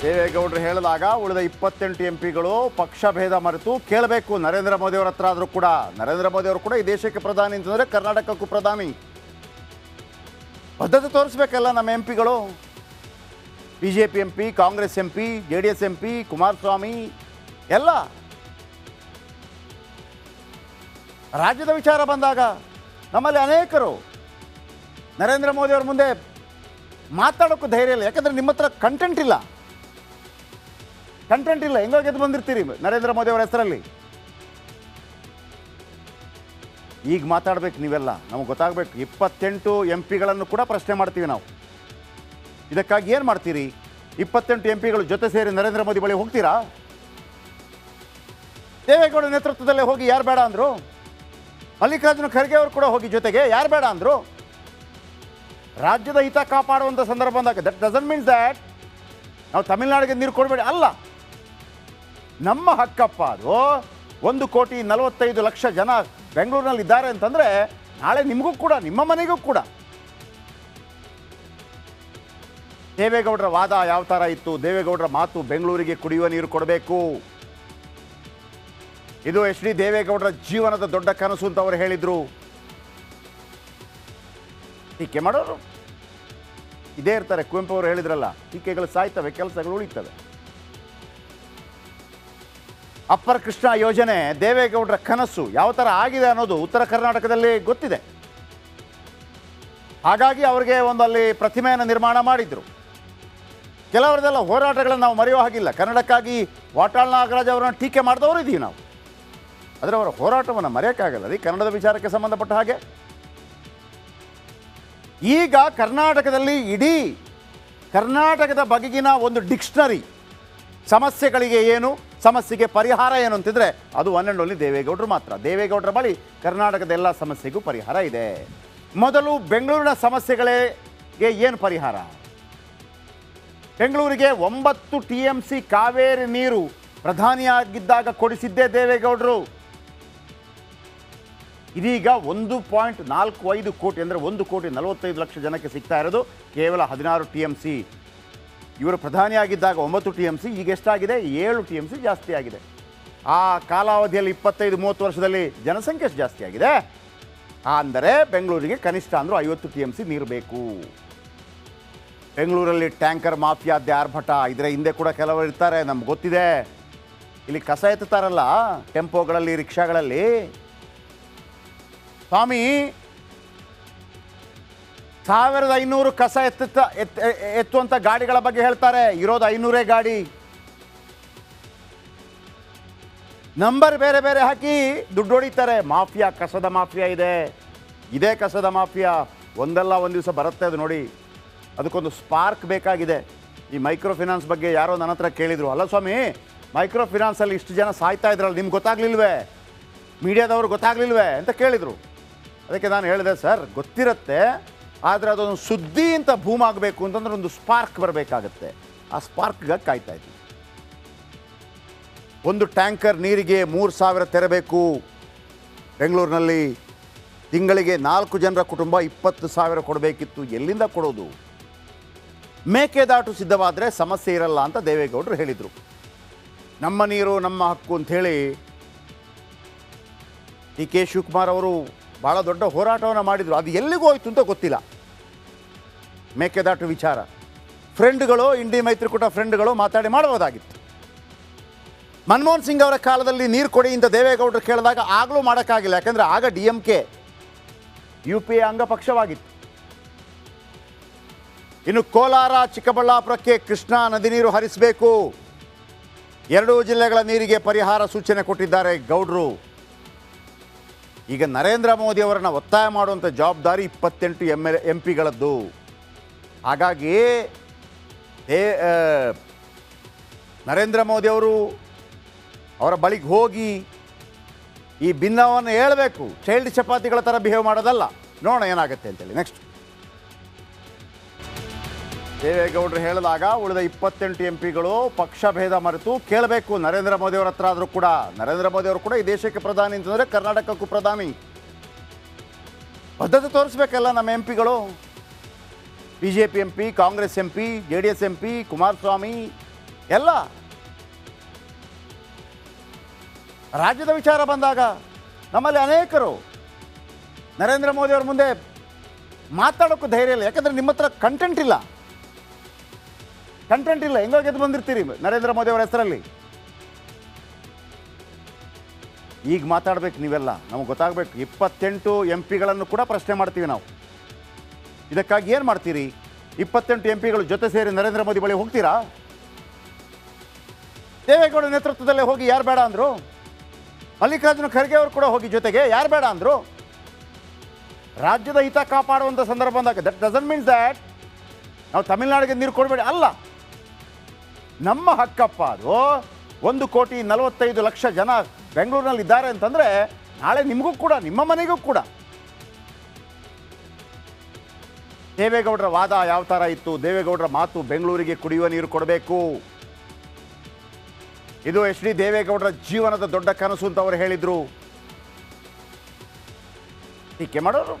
ದೇವೇಗೌಡರು ಹೇಳಿದಾಗ ಉಳಿದ ಇಪ್ಪತ್ತೆಂಟು ಎಂ ಪಿಗಳು ಪಕ್ಷ ಭೇದ ಮರೆತು ಕೇಳಬೇಕು. ನರೇಂದ್ರ ಮೋದಿ ಅವರ ಹತ್ರ ಆದರೂ ಕೂಡ. ನರೇಂದ್ರ ಮೋದಿ ಅವರು ಕೂಡ ಈ ದೇಶಕ್ಕೆ ಪ್ರಧಾನಿ ಅಂತಂದರೆ ಕರ್ನಾಟಕಕ್ಕೂ ಪ್ರಧಾನಿ. ಬದ್ಧತೆ ತೋರಿಸ್ಬೇಕಲ್ಲ ನಮ್ಮ M ಪಿಗಳು B J P M P Congress M P J D S M P Kumaraswamy, ಎಲ್ಲ. ರಾಜ್ಯದ ವಿಚಾರ ಬಂದಾಗ ನಮ್ಮಲ್ಲಿ ಅನೇಕರು ನರೇಂದ್ರ ಮೋದಿ ಅವರ ಮುಂದೆ ಮಾತಾಡೋಕ್ಕೂ ಧೈರ್ಯ ಇಲ್ಲ. ಯಾಕಂದ್ರೆ ನಿಮ್ಮ ಹತ್ರ ಕಂಟೆಂಟ್ ಇಲ್ಲ. ಕಂಟೆಂಟ್ ಇಲ್ಲ. ಹೆಂಗೋ ಗೆದ್ದು ಬಂದಿರ್ತೀರಿ ನರೇಂದ್ರ ಮೋದಿ ಅವರ ಹೆಸರಲ್ಲಿ. ಈಗ ಮಾತಾಡ್ಬೇಕು ನೀವೆಲ್ಲ. ನಮಗೆ ಗೊತ್ತಾಗಬೇಕು. ಇಪ್ಪತ್ತೆಂಟು ಎಂ ಪಿಗಳನ್ನು ಕೂಡ ಪ್ರಶ್ನೆ ಮಾಡ್ತೀವಿ ನಾವು. ಇದಕ್ಕಾಗಿ ಏನು ಮಾಡ್ತೀರಿ? ಇಪ್ಪತ್ತೆಂಟು ಎಂ ಪಿಗಳು ಜೊತೆ ಸೇರಿ ನರೇಂದ್ರ ಮೋದಿ ಬಳಿ ಹೋಗ್ತೀರಾ? ದೇವೇಗೌಡ ನೇತೃತ್ವದಲ್ಲೇ ಹೋಗಿ ಯಾರು ಬೇಡ ಅಂದರು? ಮಲ್ಲಿಕಾರ್ಜುನ ಖರ್ಗೆ ಅವರು ಕೂಡ ಹೋಗಿ ಜೊತೆಗೆ ಯಾರು ಬೇಡ ಅಂದರು? ರಾಜ್ಯದ ಹಿತ ಕಾಪಾಡುವಂಥ ಸಂದರ್ಭ ಬಂದಾಗ ದಟ್ ಡಸಂಟ್ ಮೀನ್ಸ್ ದ್ಯಾಟ್ ನಾವು ತಮಿಳ್ನಾಡಿಗೆ ನೀರು ಕೊಡಬೇಡಿ. ಅಲ್ಲ ನಮ್ಮ ಹಕ್ಕಪ್ಪ ಅದು. ಒಂದು ಕೋಟಿ ನಲವತ್ತೈದು ಲಕ್ಷ ಜನ ಬೆಂಗಳೂರಿನಲ್ಲಿ ಇದ್ದಾರೆ ಅಂತಂದರೆ ನಾಳೆ ನಿಮಗೂ ಕೂಡ, ನಿಮ್ಮ ಮನೆಗೂ ಕೂಡ. ದೇವೇಗೌಡರ ವಾದ ಯಾವ ಥರ ಇತ್ತು? ದೇವೇಗೌಡರ ಮಾತು ಬೆಂಗಳೂರಿಗೆ ಕುಡಿಯುವ ನೀರು ಕೊಡಬೇಕು. ಇದು ಎಚ್ ಡಿ ದೇವೇಗೌಡರ ಜೀವನದ ದೊಡ್ಡ ಕನಸು ಅಂತ ಅವರು ಹೇಳಿದರು. ಟೀಕೆ ಮಾಡೋರು. ಇದೇ ಇರ್ತಾರೆ, ಕುವೆಂಪು ಅವರು ಹೇಳಿದ್ರಲ್ಲ, ಟೀಕೆಗಳು ಸಾಯ್ತವೆ, ಕೆಲಸಗಳು ಉಳಿತವೆ. ಅಪ್ಪರ್ ಕೃಷ್ಣ ಯೋಜನೆ, ದೇವೇಗೌಡರ ಕನಸು ಯಾವ ಥರ ಆಗಿದೆ ಅನ್ನೋದು ಉತ್ತರ ಕರ್ನಾಟಕದಲ್ಲಿ ಗೊತ್ತಿದೆ. ಹಾಗಾಗಿ ಅವರಿಗೆ ಒಂದು ಅಲ್ಲಿ ಪ್ರತಿಮೆಯನ್ನು ನಿರ್ಮಾಣ ಮಾಡಿದ್ರು. ಕೆಲವರದೆಲ್ಲ ಹೋರಾಟಗಳನ್ನು ನಾವು ಮರೆಯೋ ಹಾಗಿಲ್ಲ. ಕನ್ನಡಕ್ಕಾಗಿ ವಾಟಾಳ್ ನಾಗರಾಜ್ ಅವರನ್ನು ಟೀಕೆ ಮಾಡಿದವರು ಇದ್ದೀವಿ ನಾವು. ಆದರೆ ಅವರ ಹೋರಾಟವನ್ನು ಮರೆಯೋಕ್ಕಾಗಲ್ಲ. ರೀ ಕನ್ನಡದ ವಿಚಾರಕ್ಕೆ ಸಂಬಂಧಪಟ್ಟ ಹಾಗೆ. ಈಗ ಕರ್ನಾಟಕದಲ್ಲಿ ಇಡೀ ಕರ್ನಾಟಕದ ಬಗೆಗಿನ ಒಂದು ಡಿಕ್ಷನರಿ ಸಮಸ್ಯೆಗಳಿಗೆ ಏನು ಸಮಸ್ಯೆಗೆ ಪರಿಹಾರ ಏನು ಅಂತಿದ್ರೆ ಅದು ಒನ್ ಆ್ಯಂಡ್ ಓನ್ಲಿ ದೇವೇಗೌಡರು ಮಾತ್ರ. ದೇವೇಗೌಡರ ಬಳಿ ಕರ್ನಾಟಕದ ಎಲ್ಲ ಸಮಸ್ಯೆಗೂ ಪರಿಹಾರ ಇದೆ. ಮೊದಲು ಬೆಂಗಳೂರಿನ ಸಮಸ್ಯೆಗಳಿಗೆ ಏನು ಪರಿಹಾರ? ಬೆಂಗಳೂರಿಗೆ ಒಂಬತ್ತು ಟಿ ಎಂ ಸಿ ಕಾವೇರಿ ನೀರು ಪ್ರಧಾನಿಯಾಗಿದ್ದಾಗ ಕೊಡಿಸಿದ್ದೇ ದೇವೇಗೌಡರು. ಇದೀಗ ಒಂದು ಪಾಯಿಂಟ್ ನಾಲ್ಕು ಐದು ಕೋಟಿ ಅಂದರೆ ಒಂದು ಕೋಟಿ ನಲವತ್ತೈದು ಲಕ್ಷ ಜನಕ್ಕೆ ಸಿಗ್ತಾ ಇರೋದು. ಕೇವಲ ಹದಿನಾರು ಟಿ ಎಂ ಸಿ ಇವರು ಪ್ರಧಾನಿಯಾಗಿದ್ದಾಗ ಒಂಬತ್ತು ಟಿ ಎಂ ಸಿ, ಈಗ ಎಷ್ಟಾಗಿದೆ? ಏಳು ಟಿ ಎಂ ಸಿ ಜಾಸ್ತಿ ಆಗಿದೆ. ಆ ಕಾಲಾವಧಿಯಲ್ಲಿ ಇಪ್ಪತ್ತೈದು, ಮೂವತ್ತು ವರ್ಷದಲ್ಲಿ ಜನಸಂಖ್ಯೆ ಜಾಸ್ತಿ ಆಗಿದೆ. ಅಂದರೆ ಬೆಂಗಳೂರಿಗೆ ಕನಿಷ್ಠ ಅಂದರೂ ಐವತ್ತು ಟಿ ಎಂ ಸಿ ನೀರು ಬೇಕು. ಬೆಂಗಳೂರಲ್ಲಿ ಟ್ಯಾಂಕರ್ ಮಾಫಿಯಾ ಆರ್ಭಟ. ಇದರ ಹಿಂದೆ ಕೂಡ ಕೆಲವರು ಇರ್ತಾರೆ, ನಮ್ಗೆ ಗೊತ್ತಿದೆ. ಇಲ್ಲಿ ಕಸ ಎತ್ತುತ್ತಾರಲ್ಲ, ಟೆಂಪೋಗಳಲ್ಲಿ, ರಿಕ್ಷಾಗಳಲ್ಲಿ. ಸ್ವಾಮಿ ಸಾವಿರದ ಐನೂರು ಕಸ ಎತ್ತ ಎತ್ತುವಂಥ ಗಾಡಿಗಳ ಬಗ್ಗೆ ಹೇಳ್ತಾರೆ. ಇರೋದು ಐನೂರೇ ಗಾಡಿ. ನಂಬರ್ ಬೇರೆ ಬೇರೆ ಹಾಕಿ ದುಡ್ಡು ಹೊಡಿತಾರೆ. ಮಾಫಿಯಾ, ಕಸದ ಮಾಫಿಯಾ ಇದೆ. ಇದೇ ಕಸದ ಮಾಫಿಯಾ. ಒಂದಲ್ಲ ಒಂದು ದಿವಸ ಬರುತ್ತೆ ಅದು ನೋಡಿ. ಅದಕ್ಕೊಂದು ಸ್ಪಾರ್ಕ್ ಬೇಕಾಗಿದೆ. ಈ ಮೈಕ್ರೋ ಫಿನಾನ್ಸ್ ಬಗ್ಗೆ ಯಾರೋ ನನ್ನ ಹತ್ರ ಕೇಳಿದರು. ಅಲ್ಲ ಸ್ವಾಮಿ ಮೈಕ್ರೋ ಫಿನಾನ್ಸಲ್ಲಿ ಇಷ್ಟು ಜನ ಸಾಯ್ತಾ ಇದ್ರಲ್ಲ, ನಿಮ್ಗೆ ಗೊತ್ತಾಗ್ಲಿಲ್ವೇ? ಮೀಡಿಯಾದವ್ರು ಗೊತ್ತಾಗ್ಲಿಲ್ವೇ? ಅಂತ ಕೇಳಿದರು. ಅದಕ್ಕೆ ನಾನು ಹೇಳಿದೆ, ಸರ್, ಗೊತ್ತಿರುತ್ತೆ. ಆದರೆ ಅದೊಂದು ಸುದ್ದಿ ಅಂತ ಭೂಮ್ ಆಗಬೇಕು ಅಂತಂದ್ರೆ ಒಂದು ಸ್ಪಾರ್ಕ್ ಬರಬೇಕಾಗತ್ತೆ. ಆ ಸ್ಪಾರ್ಕ್ಗಾಗಿ ಕಾಯ್ತಾ ಇದ್ವಿ ಒಂದು ಟ್ಯಾಂಕರ್ ನೀರಿಗೆ ಮೂರು ಸಾವಿರ ತೆರಬೇಕು. ಬೆಂಗಳೂರಿನಲ್ಲಿ ತಿಂಗಳಿಗೆ ನಾಲ್ಕು ಜನರ ಕುಟುಂಬ ಇಪ್ಪತ್ತು ಸಾವಿರ ಕೊಡಬೇಕಿತ್ತು. ಎಲ್ಲಿಂದ ಕೊಡೋದು? ಮೇಕೆದಾಟು ಸಿದ್ಧವಾದರೆ ಸಮಸ್ಯೆ ಇರಲ್ಲ ಅಂತ ದೇವೇಗೌಡರು ಹೇಳಿದರು. ನಮ್ಮ ನೀರು, ನಮ್ಮ ಹಕ್ಕು ಅಂಥೇಳಿ ಡಿ ಕೆ ಶಿವಕುಮಾರ್ ಅವರು ಭಾಳ ದೊಡ್ಡ ಹೋರಾಟವನ್ನು ಮಾಡಿದರು. ಅದು ಎಲ್ಲಿಗೂ ಹೋಯ್ತು ಅಂತ ಗೊತ್ತಿಲ್ಲ. ಮೇಕೆದಾಟು ವಿಚಾರ. ಫ್ರೆಂಡ್ಗಳು ಇಂಡಿ ಮೈತ್ರಿಕೂಟ ಫ್ರೆಂಡ್ಗಳು ಮಾತಾಡಿ ಮಾಡಬಹುದಾಗಿತ್ತು. ಮನಮೋಹನ್ ಸಿಂಗ್ ಅವರ ಕಾಲದಲ್ಲಿ ನೀರು ಕೊಡಿಯಿಂದ ದೇವೇಗೌಡರು ಕೇಳಿದಾಗ ಆಗಲೂ ಮಾಡೋಕ್ಕಾಗಿಲ್ಲ. ಯಾಕಂದರೆ ಆಗ D M K U P A ಅಂಗಪಕ್ಷವಾಗಿತ್ತು. ಇನ್ನು ಕೋಲಾರ, ಚಿಕ್ಕಬಳ್ಳಾಪುರಕ್ಕೆ ಕೃಷ್ಣಾ ನದಿ ನೀರು ಹರಿಸಬೇಕು. ಎರಡೂ ಜಿಲ್ಲೆಗಳ ನೀರಿಗೆ ಪರಿಹಾರ ಸೂಚನೆ ಕೊಟ್ಟಿದ್ದಾರೆ ಗೌಡ್ರು. ಈಗ ನರೇಂದ್ರ ಮೋದಿ ಅವರನ್ನು ಒತ್ತಾಯ ಮಾಡುವಂಥ ಜವಾಬ್ದಾರಿ ಇಪ್ಪತ್ತೆಂಟು ಎಂ ಎಲ್ ಎಂ ಪಿಗಳದ್ದು. ಹಾಗಾಗಿ ದೇ ನರೇಂದ್ರ ಮೋದಿ ಅವರು ಬಳಿಗೆ ಹೋಗಿ ಈ ಭಿನ್ನವನ್ನು ಹೇಳಬೇಕು. ಚೈಲ್ಡ್ ಚಪಾತಿಗಳ ಥರ ಬಿಹೇವ್ ಮಾಡೋದಲ್ಲ. ನೋಡೋಣ ಏನಾಗುತ್ತೆ ಅಂತೇಳಿ. ನೆಕ್ಸ್ಟ್ ದೇವೇಗೌಡರು ಹೇಳಿದಾಗ ಉಳಿದ ಇಪ್ಪತ್ತೆಂಟು ಎಂ ಪಿಗಳು ಪಕ್ಷ ಭೇದ ಮರೆತು ಕೇಳಬೇಕು. ನರೇಂದ್ರ ಮೋದಿ ಅವರ ಹತ್ರ ಆದರೂ ಕೂಡ. ನರೇಂದ್ರ ಮೋದಿ ಅವರು ಕೂಡ ಈ ದೇಶಕ್ಕೆ ಪ್ರಧಾನಿ ಅಂತಂದರೆ ಕರ್ನಾಟಕಕ್ಕೂ ಪ್ರಧಾನಿ. ಬದ್ಧತೆ ತೋರಿಸ್ಬೇಕಲ್ಲ ನಮ್ಮ M ಪಿಗಳು. B J P M P Congress M P J D S M P Kumaraswamy, ಎಲ್ಲ. ರಾಜ್ಯದ ವಿಚಾರ ಬಂದಾಗ ನಮ್ಮಲ್ಲಿ ಅನೇಕರು ನರೇಂದ್ರ ಮೋದಿ ಅವ್ರ ಮುಂದೆ ಮಾತಾಡೋಕ್ಕೂ ಧೈರ್ಯ ಇಲ್ಲ. ಯಾಕಂದರೆ ನಿಮ್ಮ ಹತ್ರ ಕಂಟೆಂಟ್ ಇಲ್ಲ. ಕಂಟೆಂಟ್ ಇಲ್ಲ. ಹೆಂಗೋ ಗೆದ್ದು ಬಂದಿರ್ತೀರಿ ನರೇಂದ್ರ ಮೋದಿ ಅವರ ಹೆಸರಲ್ಲಿ. ಈಗ ಮಾತಾಡ್ಬೇಕು ನೀವೆಲ್ಲ. ನಮಗೆ ಗೊತ್ತಾಗಬೇಕು. ಇಪ್ಪತ್ತೆಂಟು ಎಂ ಪಿಗಳನ್ನು ಕೂಡ ಪ್ರಶ್ನೆ ಮಾಡ್ತೀವಿ ನಾವು. ಇದಕ್ಕಾಗಿ ಏನು ಮಾಡ್ತೀರಿ? ಇಪ್ಪತ್ತೆಂಟು ಎಂ ಪಿಗಳು ಜೊತೆ ಸೇರಿ ನರೇಂದ್ರ ಮೋದಿ ಬಳಿ ಹೋಗ್ತೀರಾ? ದೇವೇಗೌಡ ನೇತೃತ್ವದಲ್ಲೇ ಹೋಗಿ ಯಾರು ಬೇಡ ಅಂದರು? ಮಲ್ಲಿಕಾರ್ಜುನ ಖರ್ಗೆ ಅವರು ಕೂಡ ಹೋಗಿ ಜೊತೆಗೆ ಯಾರು ಬೇಡ ಅಂದರು? ರಾಜ್ಯದ ಹಿತ ಕಾಪಾಡುವಂಥ ಸಂದರ್ಭ ಬಂದಾಗ ದಟ್ ಡಸನ್ ಮೀನ್ಸ್ ದ್ಯಾಟ್ ನಾವು ತಮಿಳ್ನಾಡಿಗೆ ನೀರು ಕೊಡಬೇಡಿ. ಅಲ್ಲ, ನಮ್ಮ ಹಕ್ಕಪ್ಪ ಅದು. ಒಂದು ಕೋಟಿ ನಲವತ್ತೈದು ಲಕ್ಷ ಜನ ಬೆಂಗಳೂರಿನಲ್ಲಿ ಇದ್ದಾರೆ ಅಂತಂದರೆ ನಾಳೆ ನಿಮಗೂ ಕೂಡ, ನಿಮ್ಮ ಮನೆಗೂ ಕೂಡ. ದೇವೇಗೌಡರ ವಾದ ಯಾವ ಥರ ಇತ್ತು? ದೇವೇಗೌಡರ ಮಾತು ಬೆಂಗಳೂರಿಗೆ ಕುಡಿಯುವ ನೀರು ಕೊಡಬೇಕು. ಇದು ಎಚ್ ಡಿ ದೇವೇಗೌಡರ ಜೀವನದ ದೊಡ್ಡ ಕನಸು ಅಂತ ಅವರು ಹೇಳಿದರು. ಟೀಕೆ ಮಾಡೋರು.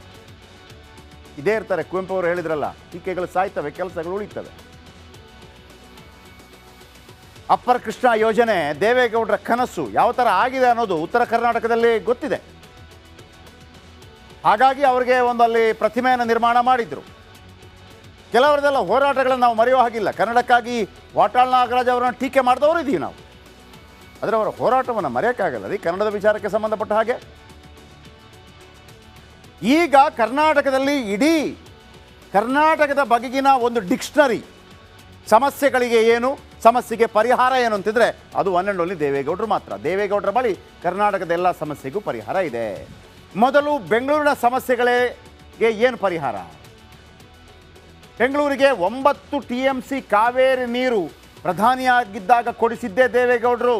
ಇದೇ ಇರ್ತಾರೆ, ಕುವೆಂಪು ಅವರು ಹೇಳಿದ್ರಲ್ಲ, ಟೀಕೆಗಳು ಸಾಯ್ತವೆ, ಕೆಲಸಗಳು ಉಳಿತವೆ. ಅಪ್ಪರ್ ಕೃಷ್ಣ ಯೋಜನೆ ದೇವೇಗೌಡರ ಕನಸು ಯಾವ ಥರ ಆಗಿದೆ ಅನ್ನೋದು ಉತ್ತರ ಕರ್ನಾಟಕದಲ್ಲಿ ಗೊತ್ತಿದೆ. ಹಾಗಾಗಿ ಅವರಿಗೆ ಒಂದು ಅಲ್ಲಿ ಪ್ರತಿಮೆಯನ್ನು ನಿರ್ಮಾಣ ಮಾಡಿದ್ರು. ಕೆಲವರದೆಲ್ಲ ಹೋರಾಟಗಳನ್ನು ನಾವು ಮರೆಯೋ ಹಾಗಿಲ್ಲ. ಕನ್ನಡಕ್ಕಾಗಿ ವಾಟಾಳ್ ನಾಗರಾಜ್ ಅವರನ್ನು ಟೀಕೆ ಮಾಡಿದವರು ಇದ್ದೀವಿ ನಾವು. ಆದರೆ ಅವರ ಹೋರಾಟವನ್ನು ಮರೆಯೋಕ್ಕಾಗಲ್ಲ. ರೀ ಕನ್ನಡದ ವಿಚಾರಕ್ಕೆ ಸಂಬಂಧಪಟ್ಟ ಹಾಗೆ. ಈಗ ಕರ್ನಾಟಕದಲ್ಲಿ ಇಡೀ ಕರ್ನಾಟಕದ ಬಗೆಗಿನ ಒಂದು ಡಿಕ್ಷನರಿ ಸಮಸ್ಯೆಗಳಿಗೆ ಏನು, ಸಮಸ್ಯೆಗೆ ಪರಿಹಾರ ಏನು ಅಂತಿದ್ರೆ ಅದು ಒನ್ ಆ್ಯಂಡ್ ಓನ್ಲಿ ದೇವೇಗೌಡರು ಮಾತ್ರ. ದೇವೇಗೌಡರ ಬಳಿ ಕರ್ನಾಟಕದ ಎಲ್ಲ ಸಮಸ್ಯೆಗೂ ಪರಿಹಾರ ಇದೆ. ಮೊದಲು ಬೆಂಗಳೂರಿನ ಸಮಸ್ಯೆಗಳಿಗೆ ಏನು ಪರಿಹಾರ? ಬೆಂಗಳೂರಿಗೆ ಒಂಬತ್ತು ಟಿ ಎಂ ಸಿ ಕಾವೇರಿ ನೀರು ಪ್ರಧಾನಿಯಾಗಿದ್ದಾಗ ಕೊಡಿಸಿದ್ದೇ ದೇವೇಗೌಡರು.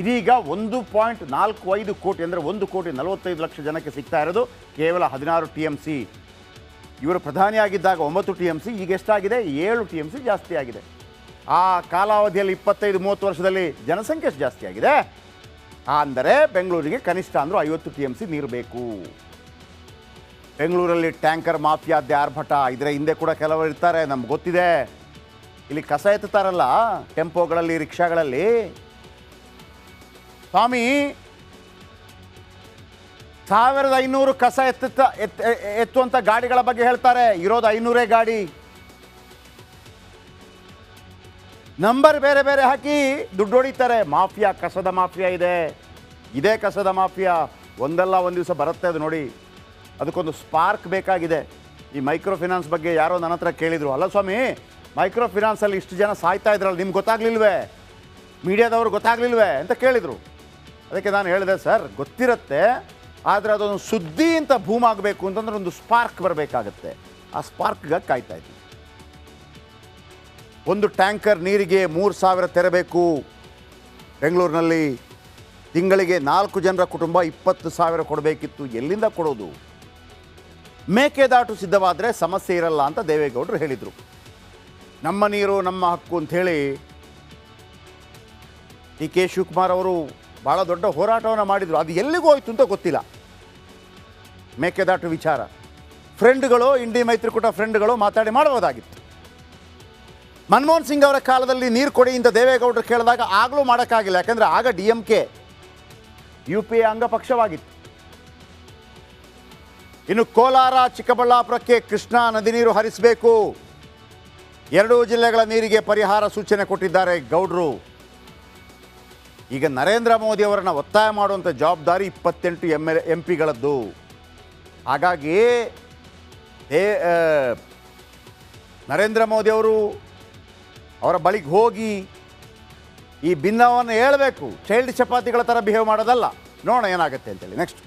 ಇದೀಗ ಒಂದು ಪಾಯಿಂಟ್ ನಾಲ್ಕು ಐದು ಕೋಟಿ ಅಂದರೆ ಒಂದು ಕೋಟಿ ನಲವತ್ತೈದು ಲಕ್ಷ ಜನಕ್ಕೆ ಸಿಗ್ತಾ ಇರೋದು. ಕೇವಲ ಹದಿನಾರು ಟಿ ಎಂ ಸಿ ಇವರು ಪ್ರಧಾನಿಯಾಗಿದ್ದಾಗ ಒಂಬತ್ತು ಟಿ ಎಂ ಸಿ ಈಗ ಎಷ್ಟಾಗಿದೆ? ಏಳು ಟಿ ಎಂ ಸಿ ಜಾಸ್ತಿ ಆಗಿದೆ. ಆ ಕಾಲಾವಧಿಯಲ್ಲಿ ಇಪ್ಪತ್ತೈದು, ಮೂವತ್ತು ವರ್ಷದಲ್ಲಿ ಜನಸಂಖ್ಯೆ ಜಾಸ್ತಿ ಆಗಿದೆ. ಅಂದರೆ ಬೆಂಗಳೂರಿಗೆ ಕನಿಷ್ಠ ಅಂದರೂ ಐವತ್ತು ಟಿ ಎಂ ಸಿ ನೀರು ಬೇಕು. ಬೆಂಗಳೂರಲ್ಲಿ ಟ್ಯಾಂಕರ್ ಮಾಫಿಯಾದ್ದೆ ಆರ್ಭಟ. ಇದರ ಹಿಂದೆ ಕೂಡ ಕೆಲವರು ಇರ್ತಾರೆ, ನಮ್ಗೆ ಗೊತ್ತಿದೆ. ಇಲ್ಲಿ ಕಸ ಎತ್ತುತ್ತಾರಲ್ಲ, ಟೆಂಪೋಗಳಲ್ಲಿ, ರಿಕ್ಷಾಗಳಲ್ಲಿ. ಸ್ವಾಮಿ, ಸಾವಿರದ ಐನೂರು ಕಸ ಎತ್ತ ಎತ್ ಎತ್ತುವಂಥ ಗಾಡಿಗಳ ಬಗ್ಗೆ ಹೇಳ್ತಾರೆ. ಇರೋದು ಐನೂರೇ ಗಾಡಿ. ನಂಬರ್ ಬೇರೆ ಬೇರೆ ಹಾಕಿ ದುಡ್ಡು ಹೊಡಿತಾರೆ. ಮಾಫಿಯಾ, ಕಸದ ಮಾಫಿಯಾ ಇದೆ. ಇದೇ ಕಸದ ಮಾಫಿಯಾ. ಒಂದಲ್ಲ ಒಂದು ದಿವಸ ಬರುತ್ತೆ ಅದು ನೋಡಿ. ಅದಕ್ಕೊಂದು ಸ್ಪಾರ್ಕ್ ಬೇಕಾಗಿದೆ. ಈ ಮೈಕ್ರೋ ಫಿನಾನ್ಸ್ ಬಗ್ಗೆ ಯಾರೋ ನನ್ನ ಹತ್ರ ಕೇಳಿದರು. ಅಲ್ಲ ಸ್ವಾಮಿ ಮೈಕ್ರೋ ಫಿನಾನ್ಸಲ್ಲಿ ಇಷ್ಟು ಜನ ಸಾಯ್ತಾ ಇದ್ರಲ್ಲ, ನಿಮ್ಗೆ ಗೊತ್ತಾಗ್ಲಿಲ್ವೇ? ಮೀಡಿಯಾದವ್ರು ಗೊತ್ತಾಗ್ಲಿಲ್ವೇ ಅಂತ ಕೇಳಿದರು. ಅದಕ್ಕೆ ನಾನು ಹೇಳಿದೆ, ಸರ್, ಗೊತ್ತಿರತ್ತೆ, ಆದರೆ ಅದೊಂದು ಸುದ್ದಿ ಅಂತ ಭೂಮ್ ಆಗಬೇಕು ಅಂತಂದ್ರೆ ಒಂದು ಸ್ಪಾರ್ಕ್ ಬರಬೇಕಾಗತ್ತೆ. ಆ ಸ್ಪಾರ್ಕ್ಗೆ ಕಾಯ್ತಾ ಇದ್ದೀನಿ. ಒಂದು ಟ್ಯಾಂಕರ್ ನೀರಿಗೆ ಮೂರು ಸಾವಿರ ತೆರಬೇಕು. ಬೆಂಗಳೂರಿನಲ್ಲಿ ತಿಂಗಳಿಗೆ ನಾಲ್ಕು ಜನರ ಕುಟುಂಬ ಇಪ್ಪತ್ತು ಸಾವಿರ ಕೊಡಬೇಕಿತ್ತು. ಎಲ್ಲಿಂದ ಕೊಡೋದು? ಮೇಕೆದಾಟು ಸಿದ್ಧವಾದರೆ ಸಮಸ್ಯೆ ಇರಲ್ಲ ಅಂತ ದೇವೇಗೌಡರು ಹೇಳಿದರು. ನಮ್ಮ ನೀರು, ನಮ್ಮ ಹಕ್ಕು ಅಂಥೇಳಿ ಡಿ ಕೆ ಶಿವಕುಮಾರ್ ಅವರು ಭಾಳ ದೊಡ್ಡ ಹೋರಾಟವನ್ನು ಮಾಡಿದರು. ಅದು ಎಲ್ಲಿಗೂ ಹೋಯ್ತು ಅಂತ ಗೊತ್ತಿಲ್ಲ. ಮೇಕೆದಾಟು ವಿಚಾರ. ಫ್ರೆಂಡ್ಗಳು ಇಂಡಿ ಮೈತ್ರಿಕೂಟ ಫ್ರೆಂಡ್ಗಳು ಮಾತಾಡಿ ಮಾಡಬಹುದಾಗಿತ್ತು. ಮನಮೋಹನ್ ಸಿಂಗ್ ಅವರ ಕಾಲದಲ್ಲಿ ನೀರು ಕೊಡಿ ಅಂತ ದೇವೇಗೌಡರು ಕೇಳಿದಾಗ ಆಗಲೂ ಮಾಡೋಕ್ಕಾಗಿಲ್ಲ. ಯಾಕಂದರೆ ಆಗ D M K U P A ಅಂಗಪಕ್ಷವಾಗಿತ್ತು. ಇನ್ನು ಕೋಲಾರ, ಚಿಕ್ಕಬಳ್ಳಾಪುರಕ್ಕೆ ಕೃಷ್ಣಾ ನದಿ ನೀರು ಹರಿಸಬೇಕು. ಎರಡೂ ಜಿಲ್ಲೆಗಳ ನೀರಿಗೆ ಪರಿಹಾರ ಸೂಚನೆ ಕೊಟ್ಟಿದ್ದಾರೆ ಗೌಡ್ರು. ಈಗ ನರೇಂದ್ರ ಮೋದಿ ಅವರನ್ನು ಒತ್ತಾಯ ಮಾಡುವಂಥ ಜವಾಬ್ದಾರಿ ಇಪ್ಪತ್ತೆಂಟು ಎಂ ಎಲ್ ಎಂ ಪಿಗಳದ್ದು. ಹಾಗಾಗಿ ನರೇಂದ್ರ ಮೋದಿ ಅವರು ಅವರ ಬಳಿಗೆ ಹೋಗಿ ಈ ಭಿನ್ನವನ್ನು ಹೇಳಬೇಕು. ಚೈಲ್ಡ್ ಚಪಾತಿಗಳ ಥರ ಬಿಹೇವ್ ಮಾಡೋದಲ್ಲ. ನೋಡೋಣ ಏನಾಗುತ್ತೆ ಅಂತೇಳಿ. ನೆಕ್ಸ್ಟ್